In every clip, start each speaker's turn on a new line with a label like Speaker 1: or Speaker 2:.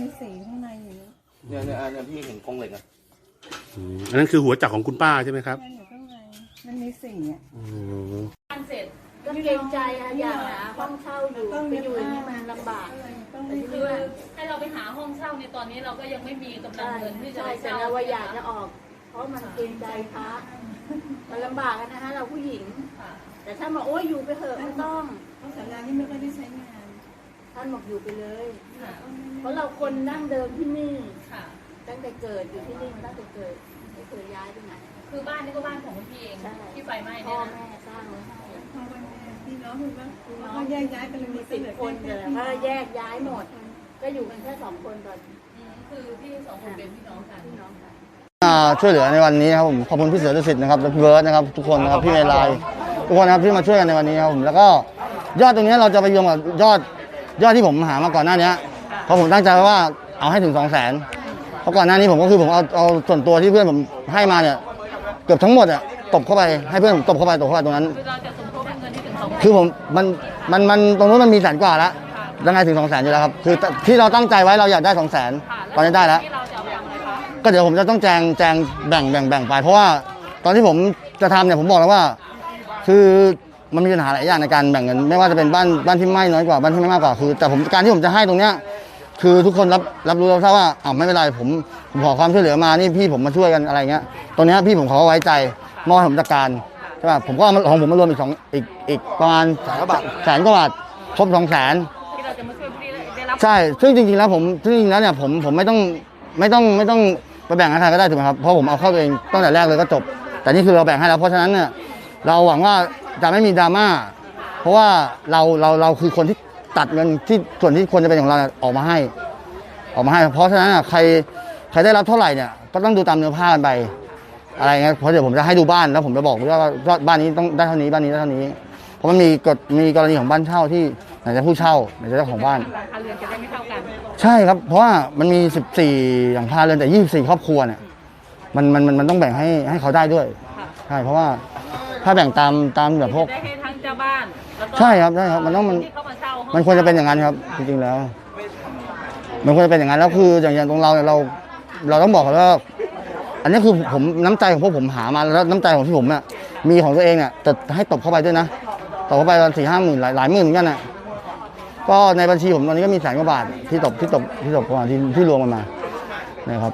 Speaker 1: มีสีข้างในอยู่นะ
Speaker 2: เนี่ยเนี่ยอันเนี้ยพี่เห็นกรงเหล็กอะ
Speaker 3: อืมอันนั้นคือหัวจักรของคุณป้าใช่ไหมครับ
Speaker 1: นั่นอยู่ข้างใน มันมีสีอะ
Speaker 3: อืม
Speaker 4: เสร็จ
Speaker 5: ก็เกรงใจอะอยากหาห้องเช่าอยู่ไปอยู่อย่างนี้มันลำบาก
Speaker 1: ต้อง
Speaker 5: แต่
Speaker 1: มี
Speaker 5: ที
Speaker 4: คื
Speaker 5: นี้
Speaker 4: อ
Speaker 5: ว่า
Speaker 4: ให้เราไปหาห้องเช่าในตอนนี้เราก็ยังไม่มีกำลัง
Speaker 5: ใช่
Speaker 4: เงินที่จะ
Speaker 5: ใช่
Speaker 4: ไป
Speaker 5: แต่
Speaker 4: เช่า
Speaker 5: เราว่าอยากจะออก เพราะมันเกรงใจพระมันลำบากอะนะคะเราผู้หญิง
Speaker 4: ค่ะ
Speaker 5: แต่ท่านบอกโอ้ยอยู่ไปเถอะไม่ต้อง
Speaker 1: เพราะศาลานี่ไม่ค่อยได้ใช้งาน
Speaker 5: ท่านบอกอยู่ไปเลย
Speaker 4: ค่ะ
Speaker 5: เพราะเราคนดั้งเดิมที่นี่
Speaker 4: ค่ะ
Speaker 5: ตั้งแต่เกิดอยู่ที่นี่มาตั้งแต่เกิดไม่เคยย้ายไปไหน
Speaker 4: คือบ้านนี่ก็บ้านของคุณพี่เอง
Speaker 5: ใช่
Speaker 4: ที่ไฟไหม้
Speaker 5: พ่
Speaker 4: เนี่
Speaker 5: อย
Speaker 4: นะ
Speaker 5: แม่สร้างไว้ให้
Speaker 1: พ่อแม่พี่น้องคือว่าเขาแยกย้ายกันเลย
Speaker 5: มี
Speaker 1: มี
Speaker 5: สิบคนแต่ถ้าแยกย้ายหมด ก็อยู่กันแค่สองคนตอนนี้
Speaker 4: อืมคือพี่สองคนเป็นพี่น้องกัน
Speaker 5: พี่น้องกัน
Speaker 6: อ่าช่วยเหลือในวันนี้นะครับผมขอบคุณพี่เสือดุสิตนะครับและพี่เบิร์ดนะครับทุกคนนะครับพี่เมลายทุกคนนะครับที่มาช่วยกันในวันนี้ครับผมแล้วก็ยอดตรงนี้เราจะไปรวมกับยอด ยอดที่ผมหามาก่อนหน้านี้เพราะผมตั้งใจไว้ว่าเอาให้ถึงสองแสนเพราะก่อนหน้านี้ผมก็คือผมเอาเอาส่วนตัวที่เพื่อนผมให้มาเนี่ยเกือบทั้งหมดอะตบเข้าไปให้เพื่อนผมตบเข้าไปตบเข้าไปตรงนั้น
Speaker 4: คือเราจะสมทบเป็นเงินที่ถึงสอง
Speaker 6: คือผมมันมันมันตรงนู้นมันมีแสนกว่าแล้วยังไงถึงสองแสนอยู่แล้วครับคือที่เราตั้งใจไว้เราอยากได้สองแสน
Speaker 4: ค่ะ
Speaker 6: ตอนนี้ได้แล้ว
Speaker 4: ที่เราจะเอาไปทำอะไรคะ
Speaker 6: ก็เดี๋ยวผมจะต้องแจงแจงแบ่งแบ่งแบ่งไป เพราะว่าตอนที่ผมจะทำเนี่ยผมบอกแล้วว่า คือ มันมีปัญหาหลายอย่างในการแบ่งเงิน ไม่ว่าจะเป็นบ้านบ้านที่ไม่น้อยกว่าบ้านที่ไม่มากกว่าคือ แต่ผมการที่ผมจะให้ตรงเนี้ยคือทุกคนรับรับรู้รับทราบว่าอ้าวไม่เป็นไรผมผมขอความช่วยเหลือมานี่พี่ผมมาช่วยกันอะไรเงี้ยตรงเนี้ยพี่ผมเขาก็ไว้ใจมอบให้ผมจัดการใช่ป่ะผมก็เอามาของผมมารวมอีกสองอีกอีกประมาณแสนกว่าบาทแสนกว่าบาทครบสองแสน
Speaker 4: ที่เราจะมาช่วยพี่ได้รับ
Speaker 6: ใช่ ซึ่งจริงๆ แล้วผมซึ่งจริงๆ แล้วเนี่ยผมผมไม่ต้องไม่ต้องไม่ต้องไปแบ่งให้ใครก็ได้ถูกไหมครับ เพราะผมเอาเข้าตัวเองตั้งแต่แรกเลยก็จบ แต่นี่คือเราแบ่งให้แล้ว เพราะฉะนั้นเนี่ยเราหวังว่า จะไม่มีดราม่าเพราะว่าเราเราเราคือคนที่ตัดเงินที่ส่วนที่ควรจะเป็นของเราเนี่ยออกมาให้ ออกมาให้ เพราะฉะนั้นอะใครใครได้รับเท่าไหร่เนี่ยก็ต้องดูตามเนื้อผ้ากันไป อะไรเงี้ยเพราะเดี๋ยวผมจะให้ดูบ้านแล้วผมจะบอกว่าว่าบ้านนี้ต้องได้เท่านี้บ้านนี้ได้เท่านี้เพราะมันมีกฎมีกรณีของบ้านเช่าที่ไหนจะผู้เช่าไหนจะเจ้าของบ้าน
Speaker 4: ราคาเรือนจะได้ไม่เท่ากัน
Speaker 6: ใช่ครับ เพราะว่ามันมี 14 หลังคาเรือนแต่ 24 ครอบครัวเนี่ยมันมันมันมันต้องแบ่งให้ให้เขาได้ด้วย
Speaker 4: ค่ะ
Speaker 6: ใช่เพราะว่า ถ้าแบ่งตามตามแบบพวก
Speaker 4: จะได้ให้ทั้งเจ้าบ้านแล้วก็
Speaker 6: ใช่ครับใช่ครับมันต้องมัน
Speaker 4: ที่เขามาเช่าห้อง
Speaker 6: มันควรจะเป็นอย่างนั้นครับ จริงๆแล้ว มันควรจะเป็นอย่างนั้นแล้วคืออย่างอย่างตรงเราเนี่ยเรา เราต้องบอกก่อนว่า อันนี้คือผมน้ำใจของพวกผมหามาแล้วน้ำใจของที่ผมเนี่ยมีของตัวเองเนี่ยแต่ให้ตบเข้าไปด้วยนะตบเข้าไปตอนสี่ห้าหมื่นหลายหลายหมื่นเหมือนกันน่ะก็ในบัญชีผมตอนนี้ก็มีแสนกว่าบาทที่ตบที่ตบที่ตบเข้ามาที่ที่รวมกันมานะครับ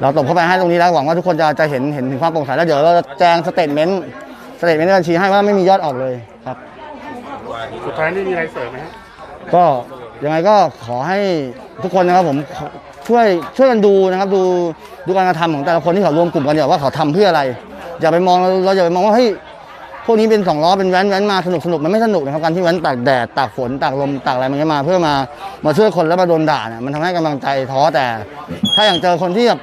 Speaker 6: เราตบเข้าไปให้ตรงนี้แล้วหวังว่าทุกคนจะจะเห็นเห็นถึงความโปร่งใสแล้วเดี๋ยวเราจะแจ้งสเตทเมนต์ส เตทเมนต์ในบัญชีให้ว่าไม่มียอดออกเลยครับ
Speaker 3: สุดท้ายนี่มีอะไรเสริมไหมฮะ
Speaker 6: ก็ยังไงก็ขอให้ทุกคนนะครับผมขอช่วยช่วยกันดูนะครับ ดูดูการกระทำของแต่ละคนที่เขารวมกลุ่มกันเนี่ยว่าเขาทำเพื่ออะไร อย่าไปมองเราอย่าไปมองว่าเฮ้ยพวกนี้เป็นสองล้อเป็นแว้นแว้นมาสนุกสนุกมันไม่สนุกนะครับการที่แว้นตากแดดตากฝนตากลมตากอะไรมันก็มา เพื่อมามาช่วยคนแล้วมาโดนด่าเนี่ยมันทำให้กำลังใจท้อแต่ ถ้าอย่างเจอคนที่แบบ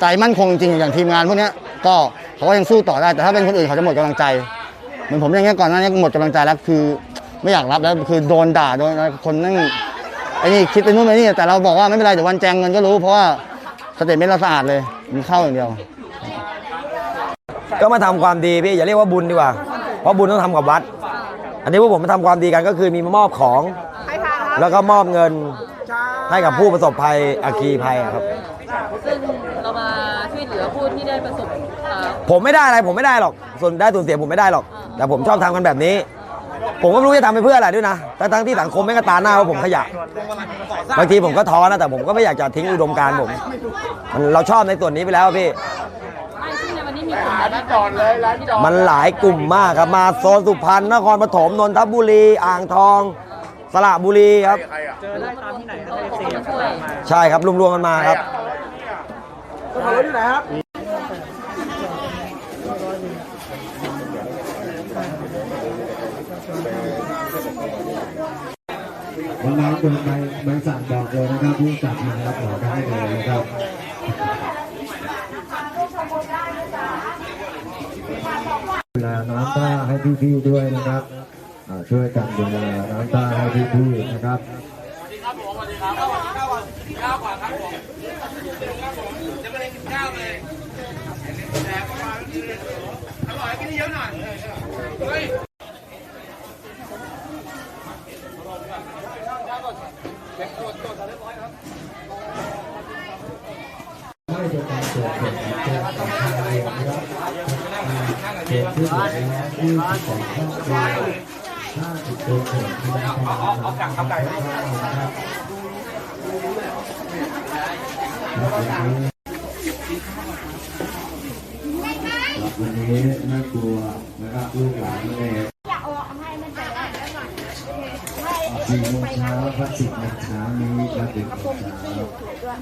Speaker 6: ใจมั่นคงจริงๆอย่างทีมงานพวกเนี้ยก็ เขาก็ยังสู้ต่อได้แต่ถ้าเป็นคนอื่นเขาจะหมดกำลังใจเหมือนผมอย่างเงี้ยก่อนหน้านี้หมดกำลังใจแล้วคือ ไม่อยากรับแล้วคือโดนด่าโดนอะไรคนนั่งไอ้นี่คิดไปนู่นไปนี่แต่เราบอกว่าไม่เป็นไรเดี๋ยววันแจงเงินก็รู้เพราะว่าสเตทเมนต์เราสะอาดเลยมีเข้าอย่างเดียว
Speaker 7: ก็มาทำความดีพี่อย่าเรียกว่าบุญดีกว่าเพราะบุญต้องทำกับวัด อันนี้พวกผมมาทำความดีกันก็คือมีมามอบของ แล้วก็มอบเงิน ให้กับผู้ประสบภัยอัคคีภัยอะครับ
Speaker 4: ซึ่งเรามาช่วยเหลือผู้ที่ได้ประสบเอ่อ
Speaker 7: ผมไม่ได้อะไรผมไม่ได้หรอก ส่วนได้ส่วนเสียผมไม่ได้หรอก แต่ผมชอบทำกันแบบนี้ ผมก็ไม่รู้จะทำไปเพื่ออะไรด้วยนะแต่ทั้งที่สังคมไม่กระตาหน้าว่าผมขยะบางทีผมก็ท้อนะแต่ผมก็ไม่อยากจะทิ้งอุดมการณ์ผมมันเราชอบในส่วนนี้ไปแล้วอะพี่
Speaker 4: ไม่ซึ่งในวันนี้มีกลุ่มอะไรบ้างคะที่เรา
Speaker 7: มันหลายกลุ่มมากครับมาโซนสุพรรณนครปฐมนนทบุรี อ่างทอง สระบุรีครับ
Speaker 4: เขามาช่วย
Speaker 7: ใช่ครับรวมๆกันมาครับ
Speaker 8: วันนั้นเดินไปบริษัทบอกเลยนะครับผู้จัดนะครับขอได้เลยนะครับดูแลน้ำตาให้พี่ๆด้วยนะครับอ่า ช่วยกันดูแลน้ำตาให้พี่ๆนะครับ
Speaker 2: เตั
Speaker 8: วเกิดจากตัวของทางเรียนนะครับเกิดขึ้นแล้วยี่สิบสองข้อความห้าสิบตัวเกิดขึ้นแล้วเอากลับ เอาไก่นะครับวันนี้น่ากลัวนะครับลูกหลานแม่สี่โมงเช้าครับสิบโมงเช้านี้ครับสิบโมงเช้า